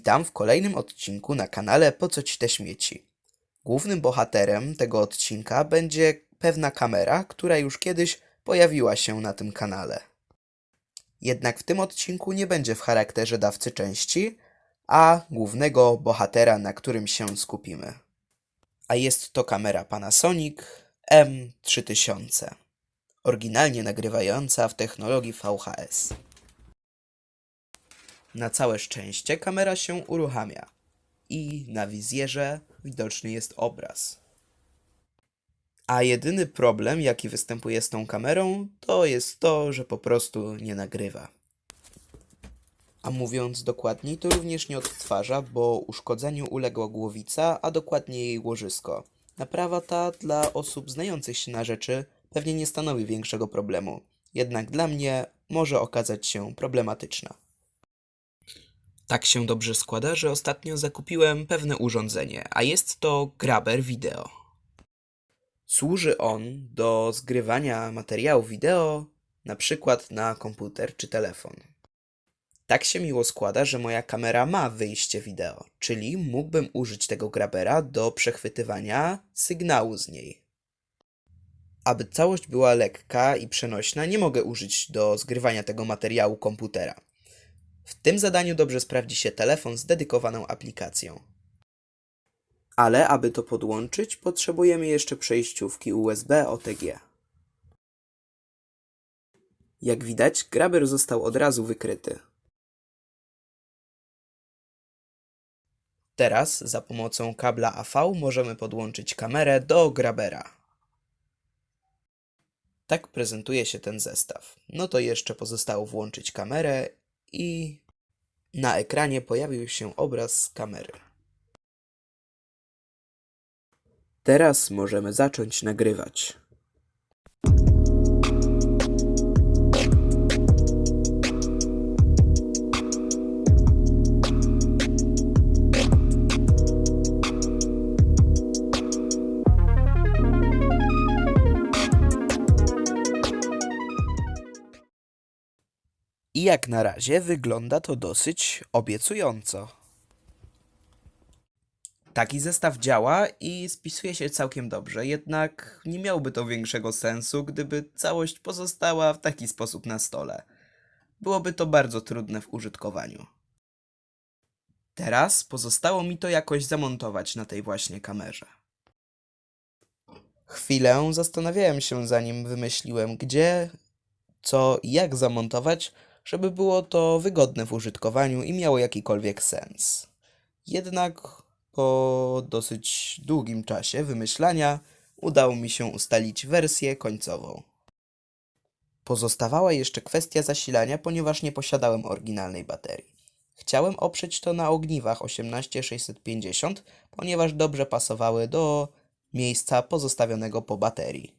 Witam w kolejnym odcinku na kanale Po co ci te śmieci. Głównym bohaterem tego odcinka będzie pewna kamera, która już kiedyś pojawiła się na tym kanale. Jednak w tym odcinku nie będzie w charakterze dawcy części, a głównego bohatera, na którym się skupimy. A jest to kamera Panasonic M3000, oryginalnie nagrywająca w technologii VHS. Na całe szczęście kamera się uruchamia i na wizjerze widoczny jest obraz. A jedyny problem, jaki występuje z tą kamerą, to jest to, że po prostu nie nagrywa. A mówiąc dokładniej, to również nie odtwarza, bo uszkodzeniu uległa głowica, a dokładniej jej łożysko. Naprawa ta dla osób znających się na rzeczy pewnie nie stanowi większego problemu, jednak dla mnie może okazać się problematyczna. Tak się dobrze składa, że ostatnio zakupiłem pewne urządzenie, a jest to graber wideo. Służy on do zgrywania materiału wideo, na przykład na komputer czy telefon. Tak się miło składa, że moja kamera ma wyjście wideo, czyli mógłbym użyć tego grabera do przechwytywania sygnału z niej. Aby całość była lekka i przenośna, nie mogę użyć do zgrywania tego materiału komputera. W tym zadaniu dobrze sprawdzi się telefon z dedykowaną aplikacją. Ale aby to podłączyć, potrzebujemy jeszcze przejściówki USB OTG. Jak widać, graber został od razu wykryty. Teraz za pomocą kabla AV możemy podłączyć kamerę do grabera. Tak prezentuje się ten zestaw. No to jeszcze pozostało włączyć kamerę i na ekranie pojawił się obraz z kamery. Teraz możemy zacząć nagrywać. I jak na razie wygląda to dosyć obiecująco. Taki zestaw działa i spisuje się całkiem dobrze, jednak nie miałby to większego sensu, gdyby całość pozostała w taki sposób na stole. Byłoby to bardzo trudne w użytkowaniu. Teraz pozostało mi to jakoś zamontować na tej właśnie kamerze. Chwilę zastanawiałem się, zanim wymyśliłem, gdzie, co i jak zamontować, żeby było to wygodne w użytkowaniu i miało jakikolwiek sens. Jednak po dosyć długim czasie wymyślania udało mi się ustalić wersję końcową. Pozostawała jeszcze kwestia zasilania, ponieważ nie posiadałem oryginalnej baterii. Chciałem oprzeć to na ogniwach 18650, ponieważ dobrze pasowały do miejsca pozostawionego po baterii.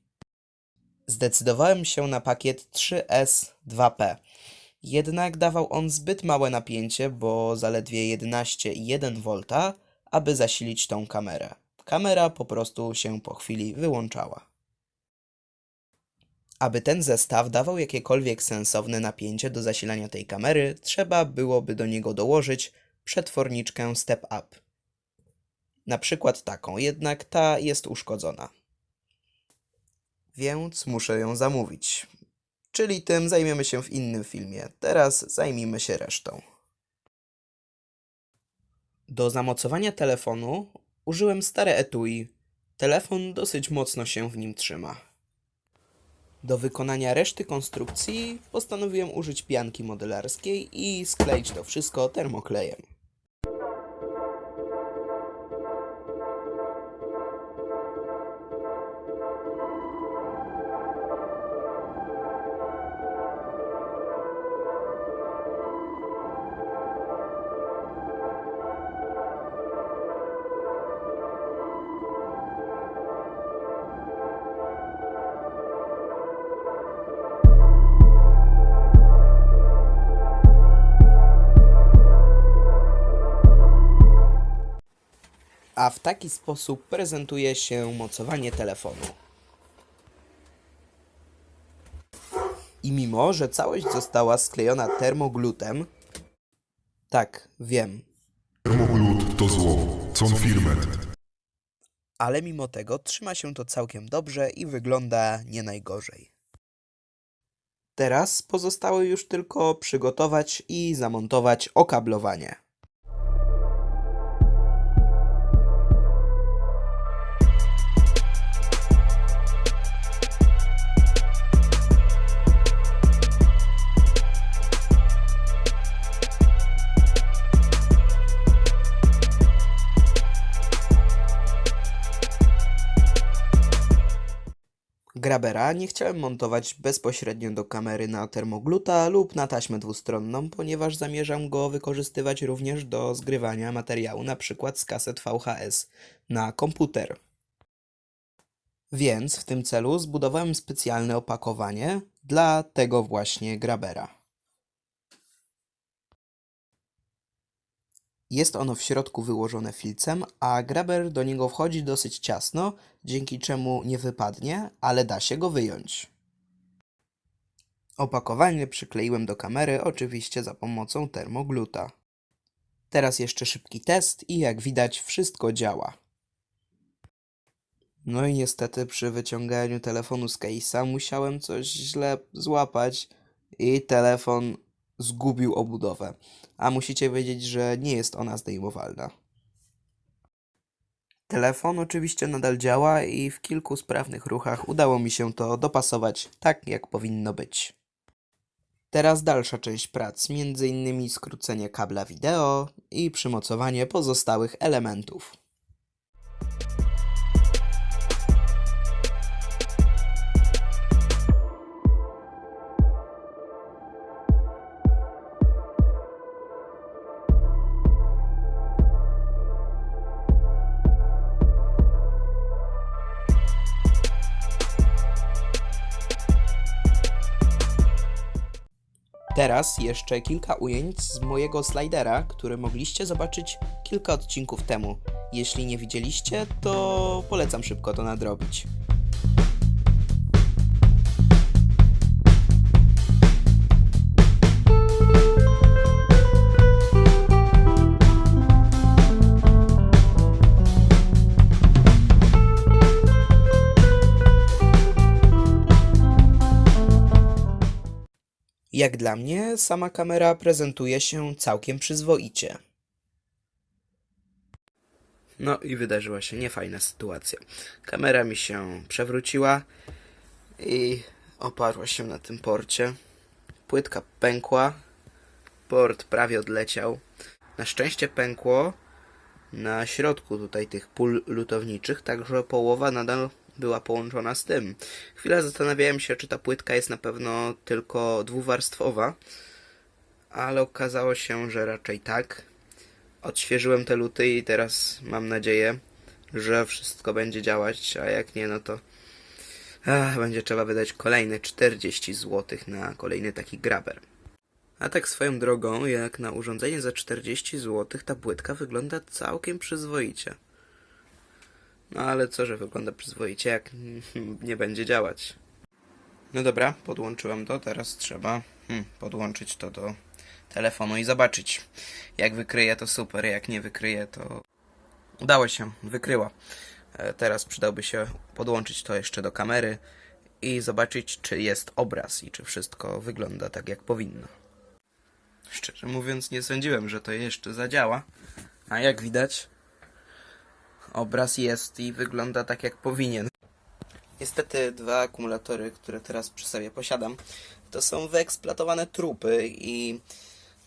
Zdecydowałem się na pakiet 3S2P. Jednak dawał on zbyt małe napięcie, bo zaledwie 11,1 V, aby zasilić tą kamerę. Kamera po prostu się po chwili wyłączała. Aby ten zestaw dawał jakiekolwiek sensowne napięcie do zasilania tej kamery, trzeba byłoby do niego dołożyć przetworniczkę Step Up. Na przykład taką, jednak ta jest uszkodzona. Więc muszę ją zamówić. Czyli tym zajmiemy się w innym filmie. Teraz zajmijmy się resztą. Do zamocowania telefonu użyłem stare etui. Telefon dosyć mocno się w nim trzyma. Do wykonania reszty konstrukcji postanowiłem użyć pianki modelarskiej i skleić to wszystko termoklejem. A w taki sposób prezentuje się mocowanie telefonu. I mimo, że całość została sklejona termoglutem, tak, wiem, to zło. Con firmet. ale mimo tego trzyma się to całkiem dobrze i wygląda nie najgorzej. Teraz pozostało już tylko przygotować i zamontować okablowanie. Grabera nie chciałem montować bezpośrednio do kamery na termogluta lub na taśmę dwustronną, ponieważ zamierzam go wykorzystywać również do zgrywania materiału, np. z kaset VHS na komputer. Więc w tym celu zbudowałem specjalne opakowanie dla tego właśnie grabera. Jest ono w środku wyłożone filcem, a graber do niego wchodzi dosyć ciasno, dzięki czemu nie wypadnie, ale da się go wyjąć. Opakowanie przykleiłem do kamery, oczywiście za pomocą termogluta. Teraz jeszcze szybki test i jak widać wszystko działa. No i niestety przy wyciąganiu telefonu z case'a musiałem coś źle złapać i telefon zgubił obudowę. A musicie wiedzieć, że nie jest ona zdejmowalna. Telefon oczywiście nadal działa i w kilku sprawnych ruchach udało mi się to dopasować tak, jak powinno być. Teraz dalsza część prac, m.in. skrócenie kabla wideo i przymocowanie pozostałych elementów. Teraz jeszcze kilka ujęć z mojego slidera, który mogliście zobaczyć kilka odcinków temu. Jeśli nie widzieliście, to polecam szybko to nadrobić. Jak dla mnie, sama kamera prezentuje się całkiem przyzwoicie. No i wydarzyła się niefajna sytuacja. Kamera mi się przewróciła i oparła się na tym porcie. Płytka pękła, port prawie odleciał. Na szczęście pękło na środku tutaj tych pól lutowniczych, także połowa nadal była połączona z tym. Chwilę zastanawiałem się, czy ta płytka jest na pewno tylko dwuwarstwowa, ale okazało się, że raczej tak. Odświeżyłem te luty i teraz mam nadzieję, że wszystko będzie działać, a jak nie, no to ach, będzie trzeba wydać kolejne 40 zł na kolejny taki graber. A tak swoją drogą, jak na urządzenie za 40 zł, ta płytka wygląda całkiem przyzwoicie. Ale co, że wygląda przyzwoicie, jak nie będzie działać. No dobra, podłączyłem to, teraz trzeba hmm, podłączyć to do telefonu i zobaczyć. Jak wykryje to super, jak nie wykryje to... Udało się, wykryła. E, Teraz przydałby się podłączyć to jeszcze do kamery i zobaczyć, czy jest obraz i czy wszystko wygląda tak, jak powinno. Szczerze mówiąc, nie sądziłem, że to jeszcze zadziała, a jak widać, obraz jest i wygląda tak, jak powinien. Niestety dwa akumulatory, które teraz przy sobie posiadam, to są wyeksploatowane trupy i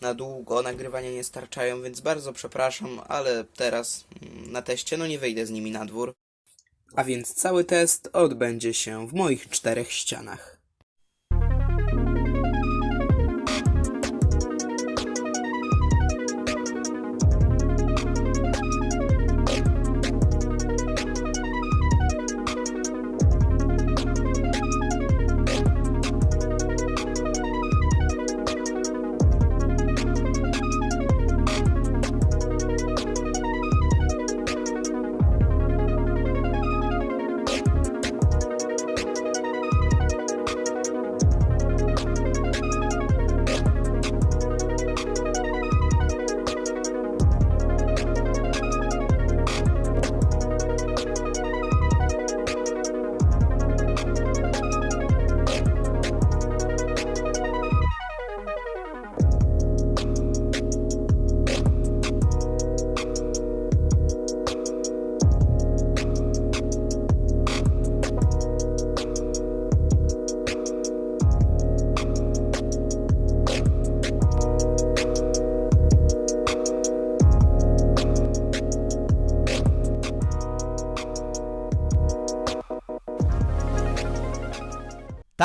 na długo nagrywania nie starczają, więc bardzo przepraszam, ale teraz mm, na teście no nie wyjdę z nimi na dwór. A więc cały test odbędzie się w moich czterech ścianach.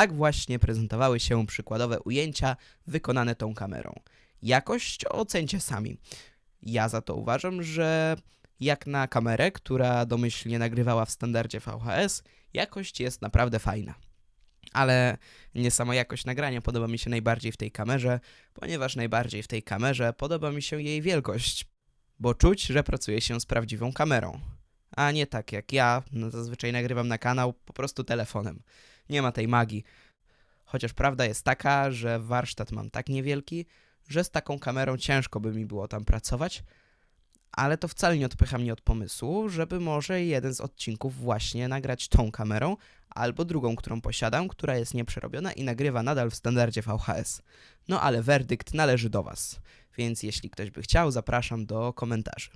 Tak właśnie prezentowały się przykładowe ujęcia wykonane tą kamerą. Jakość ocencie sami. Ja za to uważam, że jak na kamerę, która domyślnie nagrywała w standardzie VHS, jakość jest naprawdę fajna. Ale nie sama jakość nagrania podoba mi się najbardziej w tej kamerze, ponieważ najbardziej w tej kamerze podoba mi się jej wielkość, bo czuć, że pracuje się z prawdziwą kamerą. A nie tak jak ja, no zazwyczaj nagrywam na kanał po prostu telefonem. Nie ma tej magii. Chociaż prawda jest taka, że warsztat mam tak niewielki, że z taką kamerą ciężko by mi było tam pracować, ale to wcale nie odpycha mnie od pomysłu, żeby może jeden z odcinków właśnie nagrać tą kamerą, albo drugą, którą posiadam, która jest nieprzerobiona i nagrywa nadal w standardzie VHS. No ale werdykt należy do Was, więc jeśli ktoś by chciał, zapraszam do komentarzy.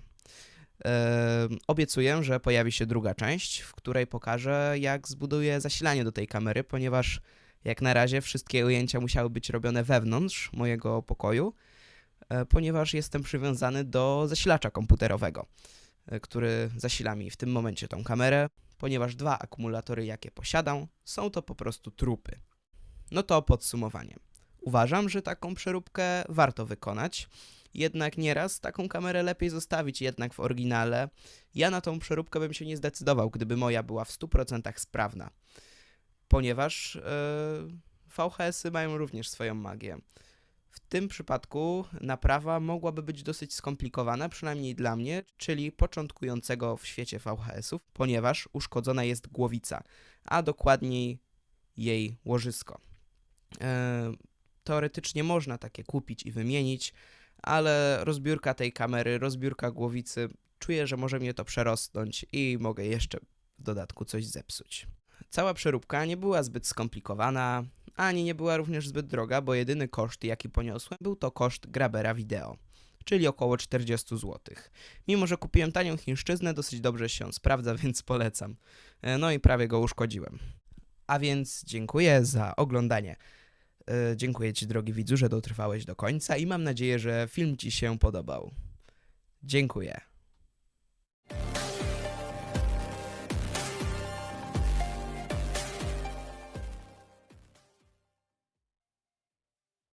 Obiecuję, że pojawi się druga część, w której pokażę, jak zbuduję zasilanie do tej kamery, ponieważ jak na razie wszystkie ujęcia musiały być robione wewnątrz mojego pokoju, e, ponieważ jestem przywiązany do zasilacza komputerowego, e, który zasila mi w tym momencie tą kamerę, ponieważ dwa akumulatory, jakie posiadam, są to po prostu trupy. No to podsumowanie. Uważam, że taką przeróbkę warto wykonać, jednak nieraz taką kamerę lepiej zostawić jednak w oryginale. Ja na tą przeróbkę bym się nie zdecydował, gdyby moja była w 100% sprawna, ponieważ yy, VHS-y mają również swoją magię. W tym przypadku naprawa mogłaby być dosyć skomplikowana, przynajmniej dla mnie, czyli początkującego w świecie VHS-ów, ponieważ uszkodzona jest głowica, a dokładniej jej łożysko. E, teoretycznie można takie kupić i wymienić, ale rozbiórka tej kamery, rozbiórka głowicy, czuję, że może mnie to przerosnąć i mogę jeszcze w dodatku coś zepsuć. Cała przeróbka nie była zbyt skomplikowana, ani nie była również zbyt droga, bo jedyny koszt, jaki poniosłem, był to koszt grabera wideo, czyli około 40 zł. Mimo, że kupiłem tanią chińszczyznę, dosyć dobrze się sprawdza, więc polecam. E, No i prawie go uszkodziłem. A więc dziękuję za oglądanie. E, Dziękuję Ci, drogi widzu, że dotrwałeś do końca i mam nadzieję, że film Ci się podobał. Dziękuję.